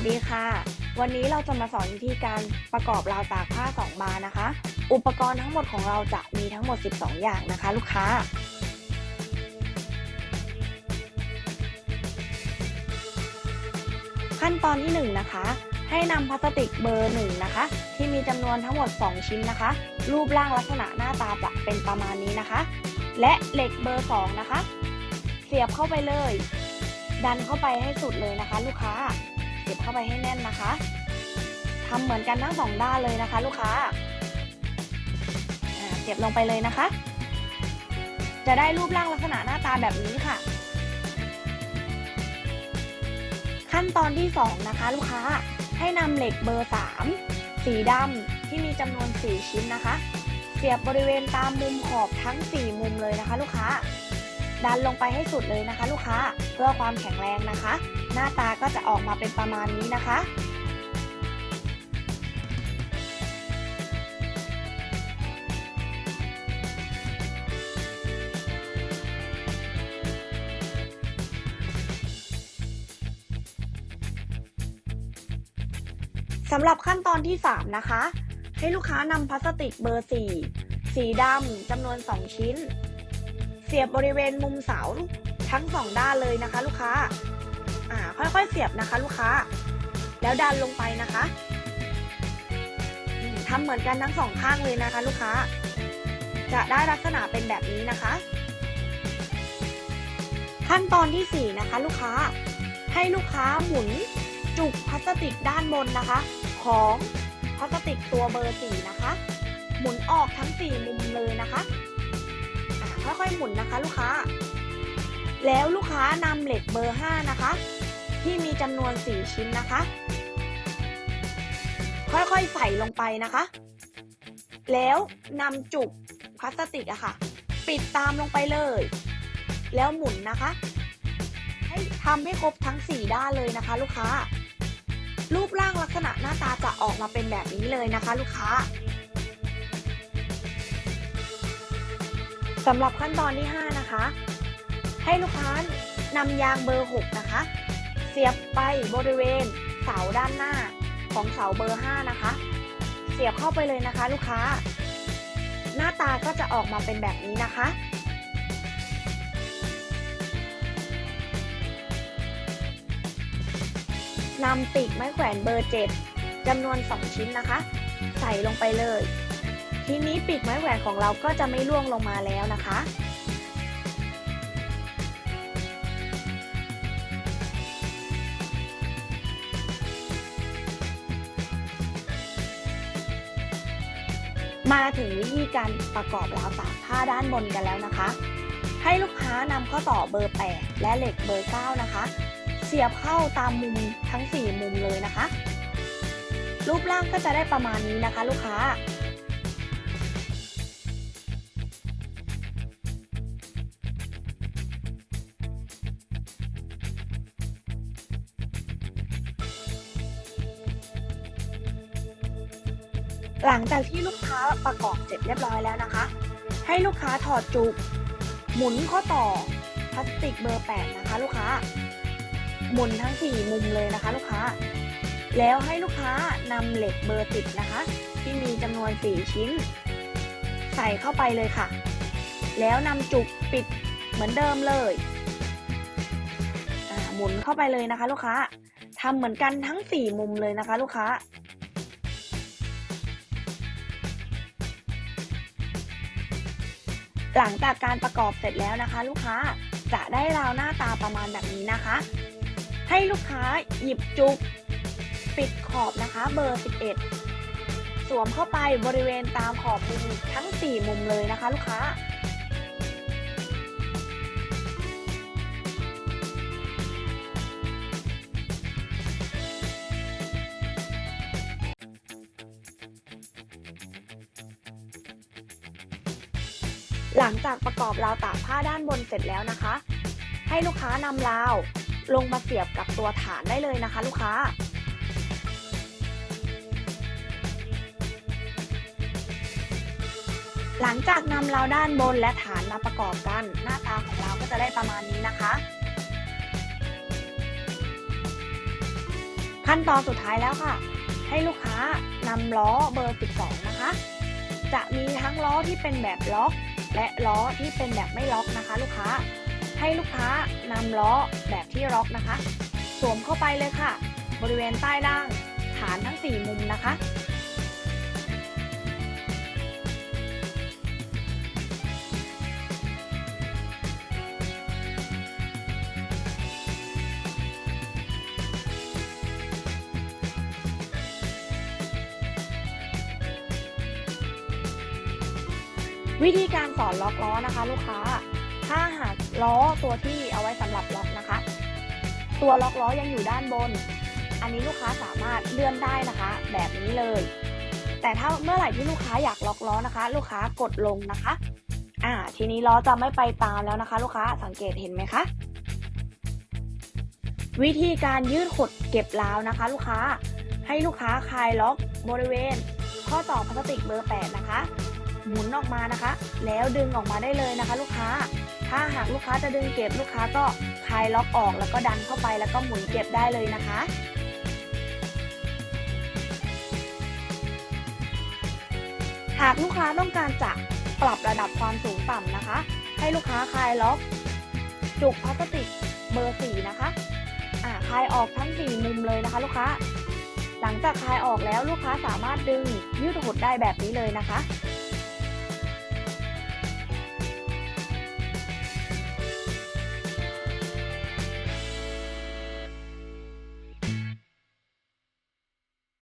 สดีค่ะ วันนี้เราจะมาสอนวิธีการประกอบราวตากผ้า 2 บานนะคะ อุปกรณ์ทั้งหมดของเราจะมีทั้งหมด 12 อย่างนะคะ ลูกค้า ขั้นตอนที่ 1 นะคะ ให้นำพลาสติกเบอร์ 1 นะคะ ที่มีจำนวนทั้งหมด 2 ชิ้นนะคะ รูปร่างลักษณะหน้าตาจะเป็นประมาณนี้นะคะ และเหล็กเบอร์ 2 นะคะ เสียบเข้าไปเลย ดันเข้าไปให้สุดเลยนะคะ ลูกค้า เสียบเข้าไปให้แน่นนะคะทำเหมือนกันทั้งสองด้านเลยนะคะ ลูกค้าอ่าเสียบลงไปเลยนะคะ จะได้รูปร่างลักษณะหน้าตาแบบนี้ค่ะ ขั้นตอนที่ 2 นะคะ ลูกค้าให้นำเหล็กเบอร์ 3 สีดำที่มีจำนวน 4 ชิ้นนะคะ เสียบบริเวณตามมุมขอบทั้ง 4 มุมเลยนะคะ ลูกค้า ดันลงไปให้สุดเลยนะคะ ลูกค้าเพื่อความแข็งแรงนะคะ หน้าตาก็จะออกมาเป็นประมาณนี้นะคะสำหรับขั้นตอนที่ 3 นะคะ ให้ลูกค้านำพลาสติกเบอร์ 4 สีดำจำนวน 2 ชิ้น เสียบบริเวณมุมเสาทั้งสองด้านเลยนะคะ ลูกค้า อ่า ค่อยๆเสียบนะคะ ลูกค้า แล้วดันลงไปนะคะทำเหมือนกันทั้งสองข้างเลยนะคะ ลูกค้า จะได้ลักษณะเป็นแบบนี้นะคะ ขั้นตอนที่ 4 นะคะ ลูกค้า ให้ลูกค้าหมุนจุกพลาสติกด้านบนนะคะ ของพลาสติกตัวเบอร์ 4 นะคะ หมุนออกทั้ง 4 มุมเลยนะคะ ค่อยๆหมุนนะคะ ลูกค้า แล้วลูกค้านำเหล็กเบอร์ 5 นะคะ ที่มีจำนวน 4 ชิ้นนะคะ ค่อยๆใส่ลงไปนะคะ แล้วนำจุกพลาสติกอะค่ะ ปิดตามลงไปเลย แล้วหมุนนะคะ ให้ทำให้ครบทั้ง 4 ด้านเลยนะคะ ลูกค้า รูปร่างลักษณะหน้าตาจะออกมาเป็นแบบนี้เลยนะคะ ลูกค้า สำหรับขั้นตอนที่ 5 นะคะ ให้ลูกค้านำยางเบอร์ 6 นะคะ เสียบไปบริเวณเสาด้านหน้าของเสาเบอร์ 5 นะคะ เสียบเข้าไปเลยนะคะ ลูกค้า หน้าตาก็จะออกมาเป็นแบบนี้นะคะนำปีกไม้แขวนเบอร์ 7จำนวน 2 ชิ้นนะคะ ใส่ลงไปเลย ทีนี้ปีกไม้แขวนของเราก็จะไม่ร่วงลงมาแล้วนะคะ มาถึงวิธีการประกอบราวตากผ้าด้านบนกันแล้วนะคะ ให้ลูกค้านำข้อต่อเบอร์ 8 และเหล็กเบอร์ 9 นะคะ เสียบเข้าตามมุมทั้ง 4 มุมเลยนะคะ รูปร่างก็จะได้ประมาณนี้นะคะ ลูกค้า หลังจากที่ลูกค้าประกอบเสร็จเรียบร้อยแล้วนะคะ ให้ลูกค้าถอดจุก หมุนข้อต่อพลาสติกเบอร์ 8 นะคะ ลูกค้า หมุนทั้ง 4 มุมเลยนะคะ ลูกค้า แล้วให้ลูกค้านำเหล็กเบอร์ 10 นะคะ ที่มีจำนวน 4 ชิ้น ใส่เข้าไปเลยค่ะ แล้วนำจุกปิดเหมือนเดิมเลยหมุนเข้าไปเลยนะคะ ลูกค้าทำเหมือนกันทั้ง 4 มุมเลยนะคะ ลูกค้า หลังจากการประกอบเสร็จแล้วนะคะ ลูกค้าจะได้ราวหน้าตาประมาณแบบนี้นะคะ ให้ลูกค้าหยิบจุกปิดขอบนะคะ เบอร์ 11 สวมเข้าไปบริเวณตามขอบมุมทั้ง 4 มุมเลยนะคะ ลูกค้า หลังจากประกอบราวตากผ้าด้านบนเสร็จแล้วนะคะ ให้ลูกค้านำราวลงมาเสียบกับตัวฐานได้เลยนะคะ ลูกค้า หลังจากนำราวด้านบนและฐานมาประกอบกัน หน้าตาของเราก็จะได้ประมาณนี้นะคะ ขั้นตอนสุดท้ายแล้วค่ะ ให้ลูกค้านำล้อเบอร์ 12 นะคะ จะมีทั้งล้อที่เป็นแบบล็อก และล้อที่เป็นแบบไม่ล็อกนะคะ ลูกค้า ให้ลูกค้านำล้อแบบที่ล็อกนะคะ สวมเข้าไปเลยค่ะ บริเวณใต้ด่างฐานทั้ง 4 มุมนะคะ วิธีการสอนล็อกล้อนะคะ ลูกค้า ถ้าหากล้อตัวที่เอาไว้สำหรับล็อกนะคะ ตัวล็อกล้อยังอยู่ด้านบน อันนี้ลูกค้าสามารถเลื่อนได้นะคะ แบบนี้เลย แต่ถ้าเมื่อไหร่ที่ลูกค้าอยากล็อกล้อนะคะ ลูกค้ากดลงนะคะ อ่า ทีนี้ล้อจะไม่ไปตามแล้วนะคะ ลูกค้าสังเกตเห็นไหมคะวิธีการยืดขดเก็บราวนะคะ ลูกค้าให้ลูกค้าคลายล็อกบริเวณ ข้อต่อพลาสติกเบอร์ 8 นะคะ หมุนออกมานะคะ แล้วดึงออกมาได้เลยนะคะ ลูกค้า ถ้าหากลูกค้าจะดึงเก็บลูกค้าก็คลายล็อกออกแล้วก็ดันเข้าไปแล้วก็หมุนเก็บได้เลยนะคะ หากลูกค้าต้องการจะปรับระดับความสูงต่ำนะคะ ให้ลูกค้าคลายล็อก จุกพลาสติกเบอร์4นะคะอ่าคลายออกทั้ง4มุมเลยนะคะ ลูกค้า หลังจากคลายออกแล้วลูกค้าสามารถดึงยืดหดได้แบบนี้เลยนะคะ